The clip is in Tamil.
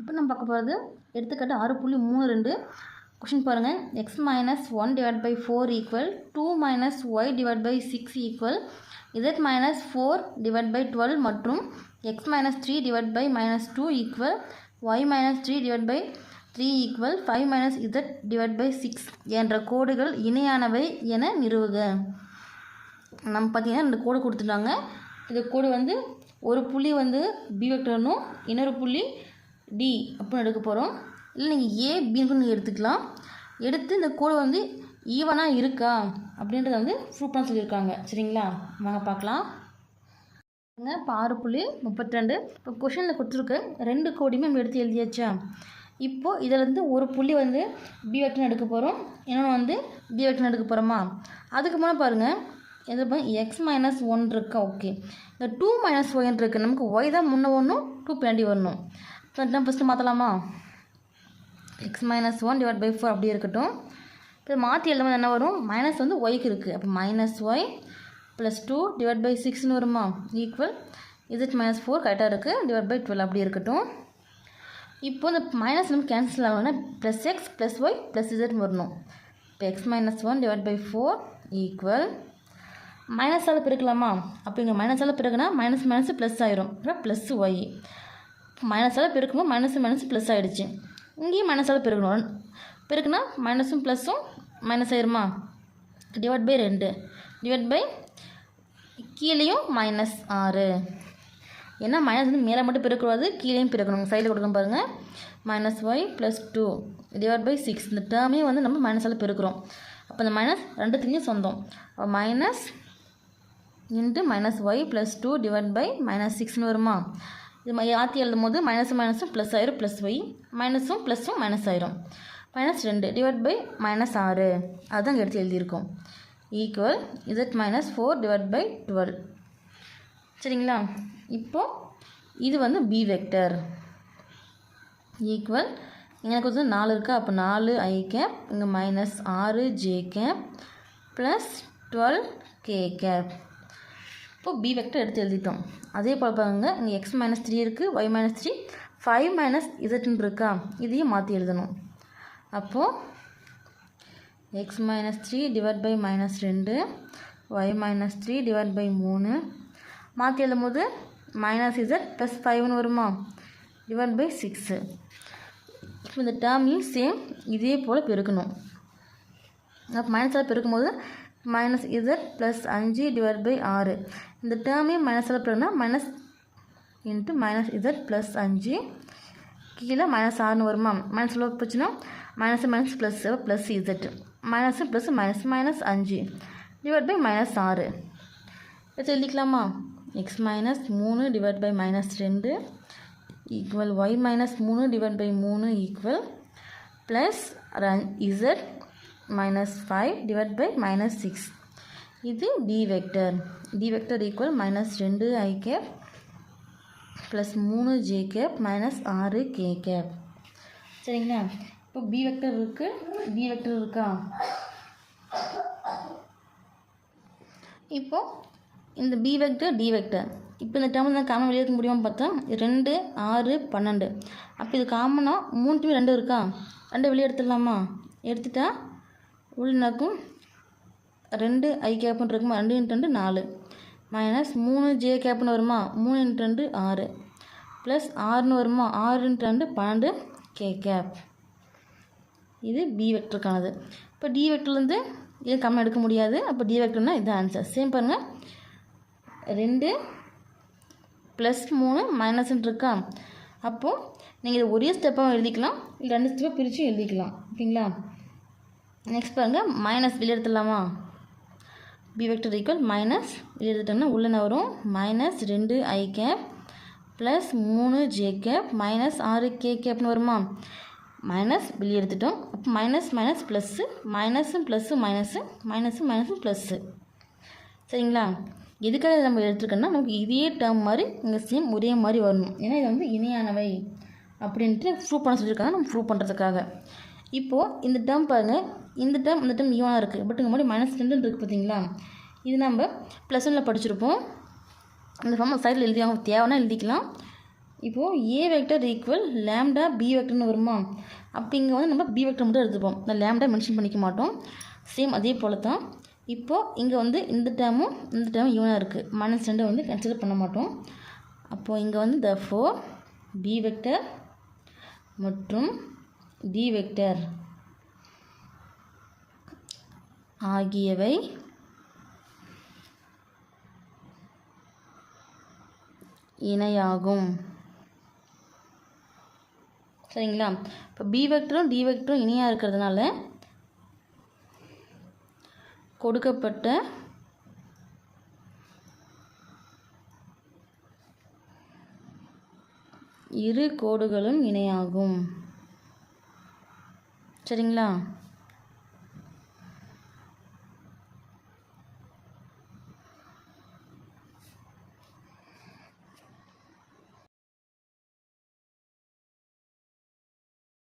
இப்போ நம்ம பார்க்க போகிறது எடுத்துக்காட்டு ஆறு புள்ளி மூணு ரெண்டு. கொஷின் பாருங்கள் x minus one divide by four equal two minus y divide by six equal z minus four divide by twelve மற்றும் x minus three divide by minus two equal y minus three divide by three equal five minus z divide by six என்ற கோடுகள் இணையானவை என நிறுவுக. நம்ம பார்த்தீங்கன்னா ரெண்டு கோடு கொடுத்துட்டாங்க. இந்த கோடு வந்து ஒரு புள்ளி வந்து பி வெக்டர்னும் இன்னொரு புள்ளி டி அப்படின்னு எடுக்க போகிறோம் இல்லை நீங்கள் ஏ பின்னு நீங்கள் எடுத்துக்கலாம். எடுத்து இந்த கோடு வந்து ஈவனாக இருக்கா அப்படின்றத வந்து ப்ரூவ் பண்ண சொல்லியிருக்காங்க. சரிங்களா? வாங்க பார்க்கலாம். இப்போ ஆறு புள்ளி முப்பத்தி ரெண்டு இப்போ கொஷனில் கொடுத்துருக்கு. ரெண்டு கோடியுமே நம்ம எடுத்து எழுதியாச்சா? இப்போது இதிலேருந்து ஒரு புள்ளி வந்து பி வெக்டர்னு எடுக்க போகிறோம் இன்னொன்று வந்து பி வெக்டர்னு எடுக்க போகிறோமா அதுக்கு மேலே பாருங்கள் எது எக்ஸ் மைனஸ் ஒன் இருக்கா? ஓகே இந்த டூ மைனஸ் ஒயின் இருக்குது நமக்கு ஒய் தான் முன்னே வரணும் டூ பின்னாடி வரணும். இப்போ first மாற்றலாமா x minus one divide by four அப்படியே இருக்கட்டும். இப்போ மாற்றி எழுதும்போது என்ன வரும்? மைனஸ் வந்து ஒய்க்கு இருக்குது அப்போ minus y plus two divide by சிக்ஸ்னு வருமா? ஈக்குவல் இசட் மைனஸ் ஃபோர் கரெக்டாக இருக்குது டிவைட் பை டுவெல் அப்படி இருக்கட்டும். இப்போ இந்த மைனஸ் நம்ம கேன்சல் ஆகணும்னா plus x plus y plus இசட்னு வரணும். இப்போ x minus one divide by four equal மைனஸால் பிறக்கலாமா அப்போ இங்கே மைனஸால் பிறகுனா மைனஸ் மைனஸ் ப்ளஸ் ஆயிரும். ப்ளஸ் ஒய் மைனஸால் பெருக்கும்போது மைனஸ் மைனஸ் ப்ளஸ் ஆகிடுச்சு இங்கேயும் மைனஸால் பெருக்கணும். பெருக்குனா மைனஸும் ப்ளஸ்ஸும் மைனஸ் ஆயிருமா? டிவைட் பை ரெண்டு. டிவைட் பை கீழேயும் மைனஸ் ஆறு. ஏன்னா மைனஸ் வந்து மேலே மட்டும் பெருக்கூடாது கீழேயும் பெருக்கணும். சைடில் கொடுக்க பாருங்கள் minus y plus two divide by six இந்த டேர்மே வந்து நம்ம மைனஸால் பெருக்கிறோம். அப்போ இந்த மைனஸ் ரெண்டுத்துலேயும் சொந்தம். அப்போ minus into minus y plus two divide by minus சிக்ஸ்னு வருமா? இது மாதிரி ஆற்றி எழுதும் போது மைனஸ் மைனஸும் ப்ளஸ் ஆயிரும் ப்ளஸ் ஒய் மைனஸும் ப்ளஸும் மைனஸ் ஆயிரும். மைனஸ் ரெண்டு டிவைட் பை மைனஸ் ஆறு. அதுதான் இங்கே எடுத்து எழுதியிருக்கோம். Equal z minus four divide by twelve சரிங்களா? இப்போது இது வந்து பி வெக்டர் ஈக்குவல் எனக்கு வந்து நாலு இருக்கா? அப்போ நாலு ஐ கேப் இங்கே மைனஸ் ஆறு j cap plus twelve k cap இப்போது பி வெக்டர் எடுத்து எழுதிட்டோம். அதே போல் பாருங்க இங்கே எக்ஸ் மைனஸ் த்ரீ இருக்குது y minus three five minus இசட்னு இருக்கா? இதையும் மாற்றி எழுதணும். அப்போது x minus three divide by minus ரெண்டு y minus three divide by மூணு. மாற்றி எழுதும்போது மைனஸ் இசட் ப்ளஸ் ஃபைவ்னு வருமா? டிவைட் பை சிக்ஸு இப்போ இந்த டேர்மையும் சேம் இதே போல் பெருக்கணும். அப்போ மைனஸால் பெருக்கும்போது மைனஸ் இசட் ப்ளஸ் அஞ்சு டிவைட் பை ஆறு இந்த டேர்மையும் மைனஸில் பெருக்குனா minus into minus z plus அஞ்சு கீழே மைனஸ் ஆறுனு வருமா? மைனஸ் எவ்வளோ போச்சுன்னா minus minus plus plus z minus plus minus minus அஞ்சு டிவைட் பை மைனஸ் ஆறு எடுத்து எழுதிக்கலாமா? எக்ஸ் மைனஸ் மூணு டிவைட் பை மைனஸ் ரெண்டு ஈக்குவல் ஒய் மைனஸ் மூணு டிவைட் பை மூணு equal plus run z minus five divide by minus six இது d vector d vector equal minus ரெண்டு ஐ கேப் ப்ளஸ் மூணு ஜே கேப் மைனஸ் ஆறு கே cap. சரிங்களா? இப்போ பி வெக்டர் இருக்குது d vector இருக்கா? இப்போது இந்த பி வெக்டர் டி வெக்டர் இப்போ இந்த டேர்ம் தான் காமன் வெளியே எடுக்க முடியுமா பார்த்தா ரெண்டு ஆறு பன்னெண்டு. அப்போ இது காமனாக மூணுத்துமே ரெண்டு இருக்கா? ரெண்டு வெளியே எடுத்துடலாமா? எடுத்துட்டா உள்ளக்கும் ரெண்டு ஐ கேப்னு இருக்குமா? ரெண்டு இன்ட்டு ரெண்டு நாலு. மைனஸ் மூணு ஜே கேப்னு வருமா? மூணு இன்ட்டு ரெண்டு ஆறு. ப்ளஸ் ஆறுன்னு வருமா? ஆறு இன்ட்டு ரெண்டு பன்னெண்டு கே கேப் இது பி வெக்டருக்கானது இப்போ டி வெக்டர்லேருந்து இது கம்மி எடுக்க முடியாது? அப்போ டி வெக்டர்னால் இது ஆன்சர் சேம் பாருங்கள் ரெண்டு ப்ளஸ் மூணு மைனஸ்ன்னு இருக்கா? அப்போது நீங்கள் இது ஒரே ஸ்டெப்பாக எழுதிக்கலாம். இல்லை ரெண்டு ஸ்டெப்பாக பிரித்து எழுதிக்கலாம். ஓகேங்களா? நெக்ஸ்ட் பாருங்கள் மைனஸ் வெளியே எடுத்துடலாமா? பி வெக்டர் ஈக்குவல் மைனஸ் வெளியே எடுத்துட்டோம்னா உள்ளே வரும்? மைனஸ் ரெண்டு ஐ கேப் ப்ளஸ் மூணு ஜே கேப் மைனஸ் ஆறு கே கேப்னு வருமா? மைனஸ் வெளியே எடுத்துட்டோம். அப்போ மைனஸ் மைனஸ் ப்ளஸ்ஸு மைனஸும் ப்ளஸ்ஸு மைனஸு மைனஸும் மைனஸும் ப்ளஸ்ஸு சரிங்களா? எதுக்காக நம்ம எடுத்துருக்கோன்னா நமக்கு இதே டேர்ம் மாதிரி இங்கே சேம் ஒரே மாதிரி வரணும். ஏன்னா இது வந்து இணையானவை அப்படின்ட்டு ப்ரூவ் பண்ண சொல்லியிருக்காங்க. நம்ம ப்ரூவ் பண்ணுறதுக்காக இப்போது இந்த டேர்ம் பாருங்கள் இந்த டேம் இந்த டேம் ஈவனாக இருக்குது பட் மாதிரி மைனஸ் ரெண்டுன்னு இருக்குது பார்த்தீங்களா இது நம்ம ப்ளஸ் ஒனில் படிச்சிருப்போம். இந்த ஃபார்ம் சைடில் எழுதி அவங்க தேவைன்னா எழுதிக்கலாம். இப்போது a vector equal lambda b வெக்டர்னு வருமா? அப்போ இங்கே வந்து நம்ம பி வெக்டர் மட்டும் எடுத்துப்போம். இந்த லேம்டா மென்ஷன் பண்ணிக்க மாட்டோம். சேம் அதே போல் தான் இப்போது இங்கே வந்து இந்த டேமும் இந்த டேமும் ஈவனாக இருக்குது மைனஸ் ரெண்டை வந்து கன்சிடர் பண்ண மாட்டோம். அப்போது இங்கே வந்து த ஃபோர் பி வெக்டர் மற்றும் டி வெக்டர் ஆகியவை இணையாகும். சரிங்களா? இப்போ பி வெக்டரும் டி வெக்டரும் இணையாக இருக்கிறதுனால கொடுக்கப்பட்ட இரு கோடுகளும் இணையாகும். சரிங்களா?